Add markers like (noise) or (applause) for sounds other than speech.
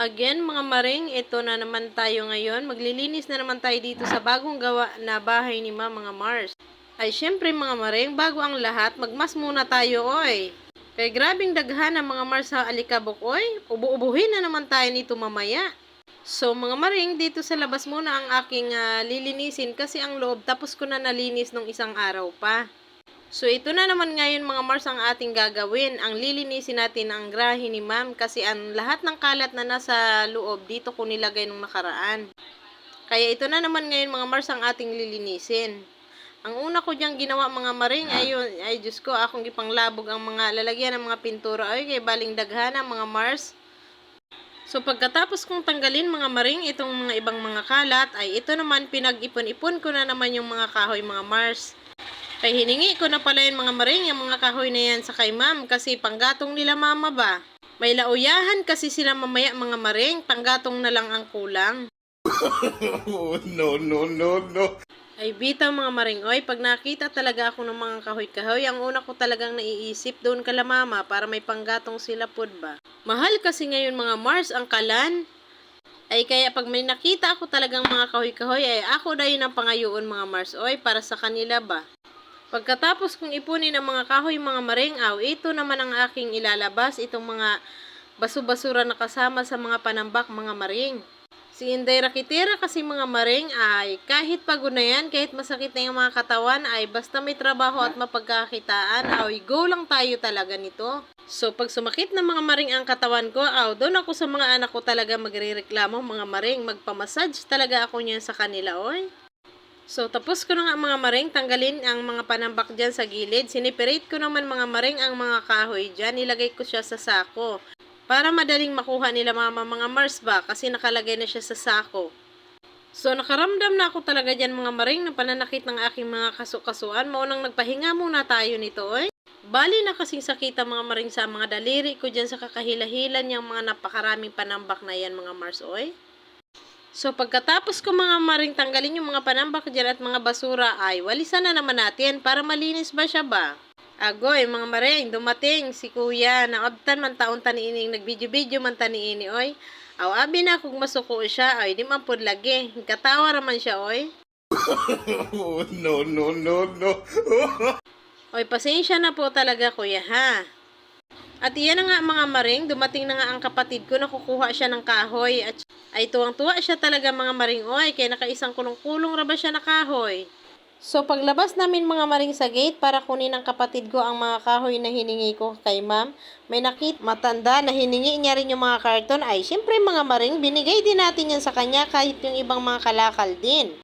Again, mga maring, ito na naman tayo ngayon. Maglilinis na naman tayo dito sa bagong gawa na bahay ni Ma, mga Mars. Ay, syempre mga maring, bago ang lahat, magmas muna tayo, oy. Kay grabing daghan ang mga Mars sa alikabok, oy. Ubu-ubuhin na naman tayo nito mamaya. So, mga maring, dito sa labas muna ang aking ah, lilinisin kasi ang loob tapos ko na nalinis nung isang araw pa. So, ito na naman ngayon mga Mars ang ating gagawin. Ang lilinisin natin ang grahe ni ma'am kasi ang lahat ng kalat na nasa loob dito ko nilagay nung nakaraan. Kaya ito na naman ngayon mga Mars ang ating lilinisin. Ang una ko diyang ginawa mga maring, ayun, ay Diyos ko, akong ipanglabog ang mga lalagyan ng mga pintura. Ay, kay baling daghana mga Mars. So pagkatapos kong tanggalin mga maring itong mga ibang mga kalat, ay ito naman pinag-ipon-ipon ko na naman yung mga kahoy mga Mars. Kay hiningi ko na pala yung mga maring, yung mga kahoy na yan sa kay ma'am kasi panggatong nila mama ba. May lauyahan kasi sila mamaya mga maring, panggatong na lang ang kulang. (laughs) No, no, no, no. Ay bitaw mga maring, oy, pag nakita talaga ako ng mga kahoy-kahoy, ang una ko talagang naiisip doon kala mama para may panggatong sila pod ba. Mahal kasi ngayon mga Mars ang kalan. Ay kaya pag may nakita ako talagang mga kahoy-kahoy, ay ako dahil ang pangayoon mga Mars, oy, para sa kanila ba. Pagkatapos kong ipunin ang mga kahoy mga maring, aw, ito naman ang aking ilalabas, itong mga basu-basura na kasama sa mga panambak mga maring. Si Inday Rakitera kasi mga maring ay kahit pagod na yan, kahit masakit na yung mga katawan ay basta may trabaho at mapagkakitaan, ay go lang tayo talaga nito. So pag sumakit na mga maring ang katawan ko, aw, doon ako sa mga anak ko talaga magrereklamo mga maring, magpamassage talaga ako niyan sa kanila, oy. So, tapos ko na nga mga maring, tanggalin ang mga panambak dyan sa gilid. Siniperate ko naman mga maring ang mga kahoy dyan. Nilagay ko siya sa sako. Para madaling makuha nila mama mga Mars ba? Kasi nakalagay na siya sa sako. So, nakaramdam na ako talaga dyan mga maring ng pananakit ng aking mga kasukasuan. Maunang nagpahinga muna tayo nito, oy. Bali na kasing sakita mga maring sa mga daliri ko dyan sa kakahilahilan yung mga napakaraming panambak na yan mga Mars, oy. So pagkatapos ko mga maring tanggalin yung mga panambak dyan at mga basura ay walisan na naman natin para malinis ba siya ba? Agoy mga maring, dumating si kuya na abtan man taon taniining nagbidyo-bidyo man taniini oy. Aw abi na kung masuko siya ay di man pud lagi. Katawa raman siya oy. (laughs) Oh, no, no, no, no. (laughs) Oy pasensya na po talaga kuya ha. At iyan na nga mga maring, dumating na nga ang kapatid ko na kukuha siya ng kahoy at ay tuwang-tuwa siya talaga mga maring oy kaya nakaisang kulong-kulong ra ba siya na kahoy. So paglabas namin mga maring sa gate para kunin ng kapatid ko ang mga kahoy na hiningi ko kay ma'am, may nakit matanda na hiningi niya rin yung mga karton ay syempre mga maring binigay din natin yan sa kanya kahit yung ibang mga kalakal din.